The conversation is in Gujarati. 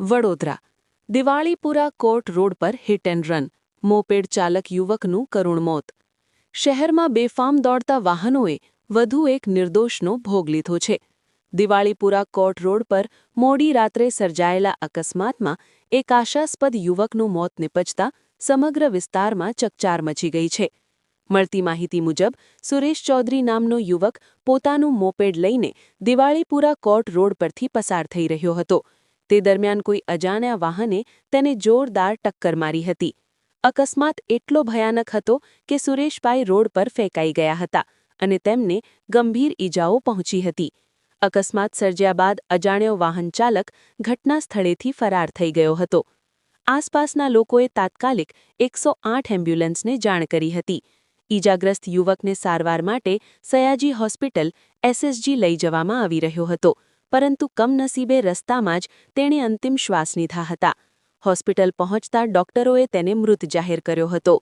વડોદરા. દિવાળીપુરા કોર્ટ રોડ પર હિટ એન્ડ રન મોપેડ ચાલક યુવકનું કરુણ મોત. શહેરમાં બેફામ દોડતા વાહનોએ વધુ એક નિર્દોષનો ભોગ લીધો છે. દિવાળીપુરા કોર્ટ રોડ પર મોડી રાત્રે સર્જાયેલા અકસ્માતમાં એક આશાસ્પદ યુવકનું મોત નિપજતા સમગ્ર વિસ્તારમાં ચકચાર મચી ગઈ છે. મળતી માહિતી મુજબ, સુરેશ ચૌધરી નામનો યુવક પોતાનું મોપેડ લઈને દિવાળીપુરા કોર્ટ રોડ પરથી પસાર થઈ રહ્યો હતો. તે દરમિયાન કોઈ અજાણ્યા વાહને તેને જોરદાર ટક્કર મારી હતી. અકસ્માત એટલો ભયાનક હતો કે સુરેશભાઈ રોડ પર ફેંકાઈ ગયા હતા અને તેમને ગંભીર ઈજાઓ પહોંચી હતી. અકસ્માત સર્જ્યા બાદ અજાણ્યો વાહન ચાલક ઘટના સ્થળેથી ફરાર થઈ ગયો હતો. આસપાસના લોકોએ તાત્કાલિક એકસો આઠ એમ્બ્યુલન્સને જાણ કરી હતી. ઈજાગ્રસ્ત યુવકને સારવાર માટે સયાજી હોસ્પિટલ એસએસજી લઈ જવામાં આવી રહ્યો હતો. પરંતુ કમનસીબે રસ્તામાં જ તેણે અંતિમ શ્વાસ લીધા હતા. હોસ્પિટલ પહોંચતા ડોક્ટરોએ તેને મૃત જાહેર કર્યો હતો.